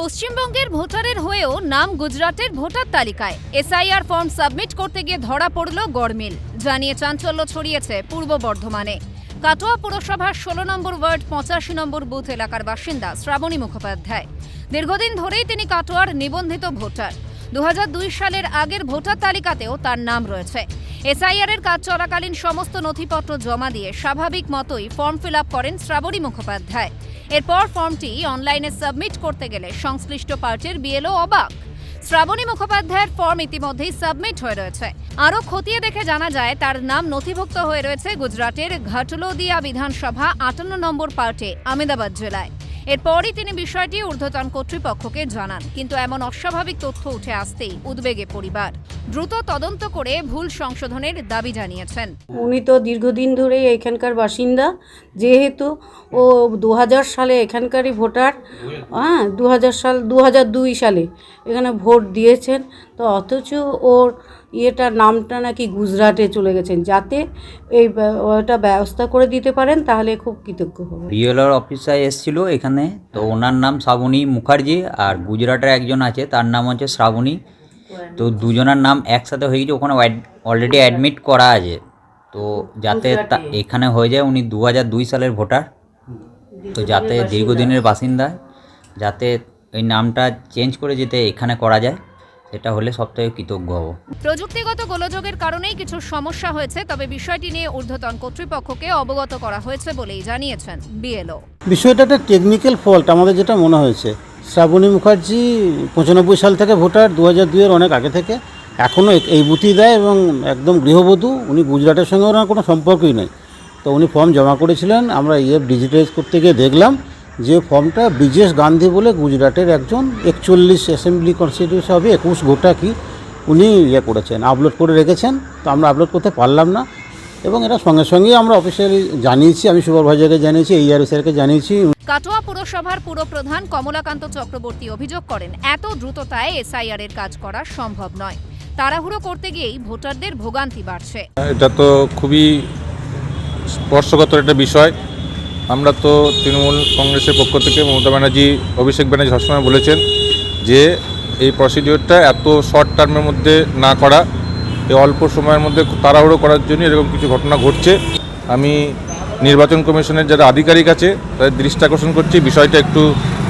পশ্চিমবঙ্গের ভোটারের হয়েও নাম গুজরাটের ভোটার তালিকায়। এসআইআর ফর্ম সাবমিট করতে গিয়ে ধরা পড়ল গড়মিল। জানিয়ে চাঞ্চল্য ছড়িয়েছে পূর্ব বর্ধমানে। কাটোয়া পুরসভার ষোলো নম্বর ওয়ার্ড, পঁচাশি নম্বর বুথ এলাকার বাসিন্দা শ্রাবণী মুখোপাধ্যায়। দীর্ঘদিন ধরেই তিনি কাটোয়ার নিবন্ধিত ভোটার। দু হাজার দুই সালের আগের ভোটার তালিকাতেও তার নাম রয়েছে। এসআইআর এর কাজ চলাকালীন সমস্ত নথিপত্র জমা দিয়ে স্বাভাবিক মতোই ফর্ম ফিল আপ করেন শ্রাবণী মুখোপাধ্যায়। এরপর ফর্মটি অনলাইনে সাবমিট করতে গেলে সংশ্লিষ্ট পার্টির বিএলও অবাক। শ্রাবণী মুখোপাধ্যায়ের ফর্ম ইতিমধ্যেই সাবমিট হয়ে রয়েছে। আরও খতিয়ে দেখে জানা যায়, তার নাম নথিভুক্ত হয়ে রয়েছে গুজরাটের ঘাটলোদিয়া বিধানসভা আটান্ন নম্বর পার্টে, আমেদাবাদ জেলায়। এরপরই তিনি বিষয়টি ঊর্ধ্বতন কর্তৃপক্ষকে জানান কিন্তু এমন অস্বাভাবিক তথ্য উঠে আসতেই উদ্বেগে পরিবার। দ্রুত তদন্ত করে ভুল সংশোধনের দাবি জানিয়েছেন। উনি তো দীর্ঘদিন ধরেই এখানকার বাসিন্দা যেহেতু ও দু হাজার সালে এখানকারই ভোটার হ্যাঁ দু হাজার সাল দু দুই সালে এখানে ভোট দিয়েছেন তো অথচ ওর ইয়েটা নামটা নাকি গুজরাটে চলে গেছেন। যাতে এই ওটা ব্যবস্থা করে দিতে পারেন তাহলে খুব কৃতজ্ঞ হবে। বিএলআর অফিসার এসেছিল এখানে তো ওনার নাম শ্রাবণী মুখার্জি আর গুজরাটের একজন আছে তার নাম হচ্ছে শ্রাবণী। তো দুজনের নাম একসাথে হয়ে গেছে ওখানে অলরেডি অ্যাডমিট করা আছে। তো যাতে তা- এখানে হয়ে যায় উনি দু হাজার দুই সালের ভোটার। তো যাতে দীর্ঘদিনের বাসিন্দা যাতে এই নামটা চেঞ্জ করে যেতে এখানে করা যায়। সেটা হলে সবথেকে কৃতজ্ঞ হব। প্রযুক্তিগত গোলযোগের কারণেই কিছু সমস্যা হয়েছে তবে বিষয়টি নিয়ে ঊর্ধ্বতন কর্তৃপক্ষকে অবগত করা হয়েছে বলেই জানিয়েছেন বিএলও। বিষয়টা একটা টেকনিক্যাল ফল্ট আমাদের যেটা মনে হয়েছে শ্রাবণী মুখার্জি পঁচানব্বই সাল থেকে ভোটার দু হাজার দুইয়ের অনেক আগে থেকে এখনও এই বুথই দেয় এবং একদম গৃহবধূ উনি গুজরাটের সঙ্গে ওনার কোনো সম্পর্কই নেই। তো উনি ফর্ম জমা করেছিলেন আমরা ইয়ে ডিজিটাইজ করতে গিয়ে দেখলাম যে ফর্মটা ব্রিজেশ গান্ধী বলে গুজরাটের একজন একচল্লিশ অ্যাসেম্বলি কনস্টিটিউশন হবে একুশ গোটা কি উনি ইয়ে করেছেন আপলোড করে রেখেছেন তো আমরা আপলোড করতে পারলাম না। এবং এটা সঙ্গে সঙ্গেই আমরা অফিসিয়ালি জানিয়েছি আমি সুপারভাইজারকে জানিয়েছি এই এইআরও স্যারকে জানিয়েছি। কাটোয়া পুরসভার পুরপ্রধান কমলাকান্ত চক্রবর্তী অভিযোগ করেন এত দ্রুততায় এসআইআর এর কাজ করা সম্ভব নয়। তাড়াহুড়ো করতে গিয়েই ভোটারদের ভোগান্তি বাড়ছে। এটা তো খুবই স্পর্শকাতর একটা বিষয়। আমরা তো তৃণমূল কংগ্রেসের পক্ষ থেকে মমতা ব্যানার্জি, অভিষেক ব্যানার্জি সবসময় বলেছেন যে এই প্রসিডিওরটা এত শর্ট টার্মের মধ্যে না করা, এই অল্প সময়ের মধ্যে তাড়াহুড়ো করার জন্য এরকম কিছু ঘটনা ঘটছে। আমি নির্বাচন কমিশনের যারা আধিকারিক আছে, তাদের দৃষ্টি আকর্ষণ করছি, বিষয়টা একটু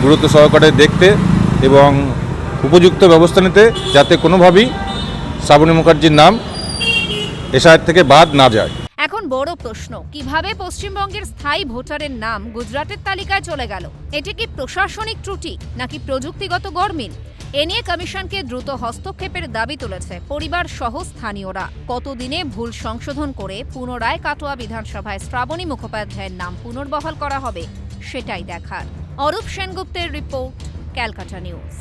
গুরুত্ব সহকারে দেখতে এবং উপযুক্ত ব্যবস্থা নিতে যাতে কোনোভাবেই শ্রাবণী মুখার্জির নাম এসআইয়ের থেকে বাদ না যায়। এখন বড় প্রশ্ন, কীভাবে পশ্চিমবঙ্গের স্থায়ী ভোটারের নাম গুজরাটের তালিকায় চলে গেল? এটি কি প্রশাসনিক ত্রুটি নাকি প্রযুক্তিগত গরমিল এ নিয়ে কমিশনকে দ্রুত হস্তক্ষেপের দাবি তুলেছে পরিবার সহ স্থানীয়রা। কতদিনে ভুল সংশোধন করে পুনরায় কাটোয়া বিধানসভায় শ্রাবণী মুখোপাধ্যায়ের নাম পুনর্বহাল করা হবে, সেটাই দেখার। অরূপ সেনগুপ্তের রিপোর্ট, ক্যালকাটা নিউজ।